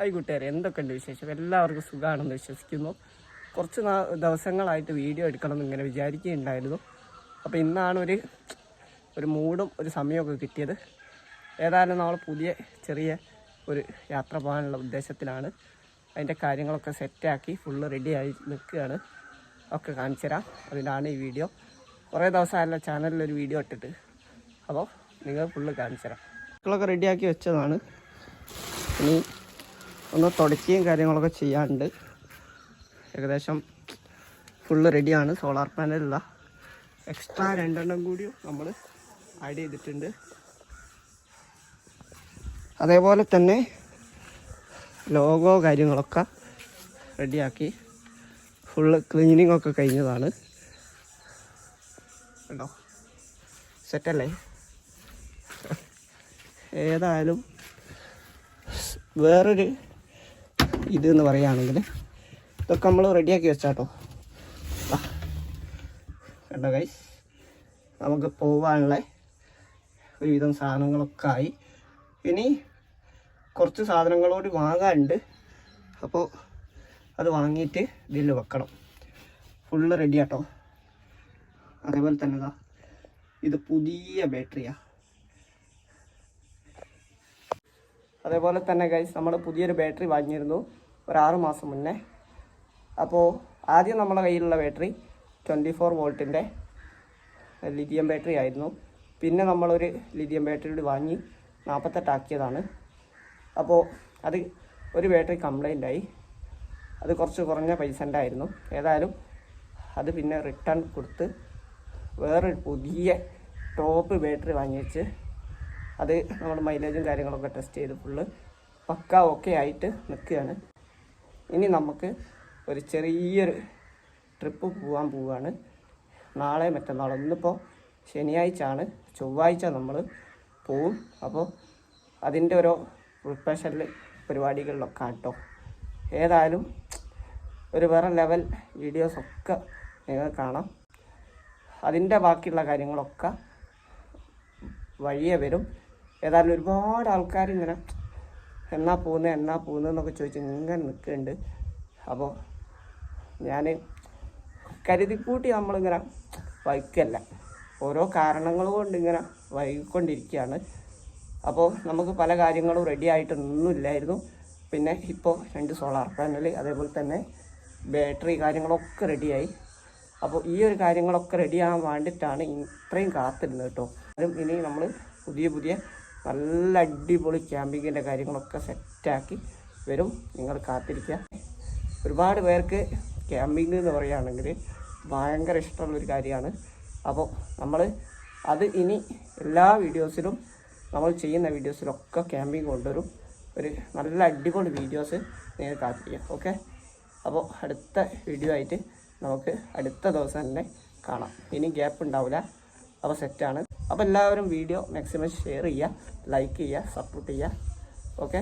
Hi കൂട്ടുകാരെ എന്തൊക്കെയുണ്ട് വിശേഷം? എല്ലാവർക്കും സുഖമാണെന്ന് വിശ്വസിക്കുന്നു. കുറച്ച് ദിവസങ്ങളായിട്ട് വീഡിയോ എടുക്കണമെന്ന് ഇങ്ങനെ വിചാരിക്കുകയുണ്ടായിരുന്നു. അപ്പോൾ ഇന്നാണ് ഒരു ഒരു മൂഡും ഒരു സമയമൊക്കെ കിട്ടിയത്. ഏതായാലും നമ്മൾ പുതിയ ചെറിയ ഒരു യാത്ര പോകാനുള്ള ഉദ്ദേശത്തിലാണ്. അതിന്റെ കാര്യങ്ങളൊക്കെ സെറ്റാക്കി ഫുള്ള് റെഡിയായി നിൽക്കുകയാണ്. ഒക്കെ കാണിച്ചു തരാം. അതിനാണ് ഈ വീഡിയോ. കുറേ ദിവസമായല്ല ചാനലിലൊരു വീഡിയോ ഇട്ടിട്ട്. അപ്പോൾ നിങ്ങൾ ഫുള്ള് കാണിച്ചു തരാം. മക്കളൊക്കെ റെഡിയാക്കി വെച്ചതാണ്. ഇനി ഒന്ന് തുടക്കുകയും കാര്യങ്ങളൊക്കെ ചെയ്യാനുണ്ട് ഏകദേശം ഫുള്ള് റെഡിയാണ് സോളാർ പാനലുള്ള എക്സ്ട്രാ രണ്ടെണ്ണം കൂടിയും നമ്മൾ ആഡ് ചെയ്തിട്ടുണ്ട്. അതേപോലെ തന്നെ ലോഗോ കാര്യങ്ങളൊക്കെ റെഡിയാക്കി ഫുള്ള് ക്ലീനിങ് ഒക്കെ കഴിഞ്ഞതാണ്. കേട്ടോ സെറ്റല്ലേ ഏതായാലും വേറൊരു ഇത് എന്ന് പറയുകയാണെങ്കിൽ ഇതൊക്കെ നമ്മൾ റെഡിയാക്കി വെച്ചാട്ടോ. കണ്ടോ ഗൈസ് നമുക്ക് പോവാനുള്ള ഒരുവിധം സാധനങ്ങളൊക്കെ ആയി. ഇനി കുറച്ച് സാധനങ്ങളോട് വാങ്ങാനുണ്ട്. അപ്പോൾ അത് വാങ്ങിയിട്ട് ഇതിൽ വെക്കണം. ഫുള്ള് റെഡി ആട്ടോ. അതേപോലെ തന്നെ ഇതാ ഇത് പുതിയ ബാറ്ററിയാണ് അതേപോലെ തന്നെ ഗൈസ് നമ്മൾ പുതിയൊരു ബാറ്ററി വാങ്ങിയിരുന്നു. ഒരു ആറ് മാസം മുന്നേ. അപ്പോൾ ആദ്യം നമ്മുടെ കയ്യിലുള്ള ബാറ്ററി ട്വന്റി ഫോർ വോൾട്ടിന്റെ ലിഥിയം ബാറ്ററി ആയിരുന്നു. പിന്നെ നമ്മളൊരു ലിഥിയം ബാറ്ററി കൂടി വാങ്ങി നാൽപ്പത്തെട്ടാക്കിയതാണ് അപ്പോൾ അത് ഒരു ബാറ്ററി കംപ്ലൈന്റ് ആയി. അത് കുറച്ച് കുറഞ്ഞ പൈസന്റെ ആയിരുന്നു. ഏതായാലും അത് പിന്നെ റിട്ടേൺ കൊടുത്ത് വേറൊരു പുതിയ ടോപ്പ് ബാറ്ററി വാങ്ങി വെച്ച് അത് നമ്മൾ മൈലേജും കാര്യങ്ങളൊക്കെ ടെസ്റ്റ് ചെയ്ത് ഫുള്ള് പക്ക ഓക്കെ ആയിട്ട് നിൽക്കുകയാണ്. ഇനി നമുക്ക് ഒരു ചെറിയൊരു ട്രിപ്പ് പോകാൻ പോവുകയാണ് നാളെ മറ്റന്നാൾ ഇന്നിപ്പോൾ ശനിയാഴ്ച ആണ് ചൊവ്വാഴ്ച നമ്മൾ പോവും. അപ്പോൾ അതിന്റെ ഓരോ പ്രിപ്പറേഷനിൽ പരിപാടികളിലൊക്കെ കേട്ടോ ഏതായാലും ഒരു വേറെ ലെവൽ വീഡിയോസൊക്കെ നിങ്ങൾ കാണാം. അതിന്റെ ബാക്കിയുള്ള കാര്യങ്ങളൊക്കെ വഴിയെ വരും. ഏതായാലും ഒരുപാട് ആൾക്കാർ ഇങ്ങനെ എന്നാ പോകുന്നത് എന്നാ പോകുന്നത് എന്നൊക്കെ ചോദിച്ച് ഇങ്ങനെ നിൽക്കുന്നുണ്ട്. അപ്പോൾ ഞാൻ കരുതിക്കൂട്ടി നമ്മളിങ്ങനെ വൈക്കല്ല. ഓരോ കാരണങ്ങൾ കൊണ്ട് ഇങ്ങനെ വൈകിക്കൊണ്ടിരിക്കുകയാണ് അപ്പോൾ നമുക്ക് പല കാര്യങ്ങളും റെഡി ആയിട്ടൊന്നുമില്ലായിരുന്നു പിന്നെ ഇപ്പോൾ രണ്ട് സോളാർ പാനൽ അതേപോലെ തന്നെ ബാറ്ററി കാര്യങ്ങളൊക്കെ റെഡിയായി അപ്പോൾ ഈ ഒരു കാര്യങ്ങളൊക്കെ റെഡിയാകാൻ വേണ്ടിയിട്ടാണ് ഇത്രയും കാത്തിരുന്നത് കേട്ടോ. അതും ഇനി നമ്മൾ പുതിയ പുതിയ നല്ല അടിപൊളി ക്യാമ്പിങ്ങിന്റെ കാര്യങ്ങളൊക്കെ സെറ്റാക്കി വരും. നിങ്ങൾ കാത്തിരിക്കുക. ഒരുപാട് പേർക്ക് ക്യാമ്പിങ് എന്ന് പറയുകയാണെങ്കിൽ ഭയങ്കര ഇഷ്ടമുള്ളൊരു കാര്യമാണ്. അപ്പോൾ നമ്മൾ അത് ഇനി എല്ലാ വീഡിയോസിലും നമ്മൾ ചെയ്യുന്ന വീഡിയോസിലൊക്കെ ക്യാമ്പിങ് കൊണ്ടുവരും. ഒരു നല്ല അടിപൊളി വീഡിയോസ് നിങ്ങൾ കാത്തിരിക്കുക. ഓക്കെ? അപ്പോൾ അടുത്ത വീഡിയോ ആയിട്ട് നമുക്ക് അടുത്ത ദിവസം തന്നെ കാണാം. ഇനി ഗ്യാപ്പ് ഉണ്ടാവില്ല. അപ്പോൾ സെറ്റാണ്. അപ്പോൾ എല്ലാവരും വീഡിയോ മാക്സിമം ഷെയർ ചെയ്യുക ലൈക്ക് ചെയ്യുക സപ്പോർട്ട് ചെയ്യുക. ഓക്കെ?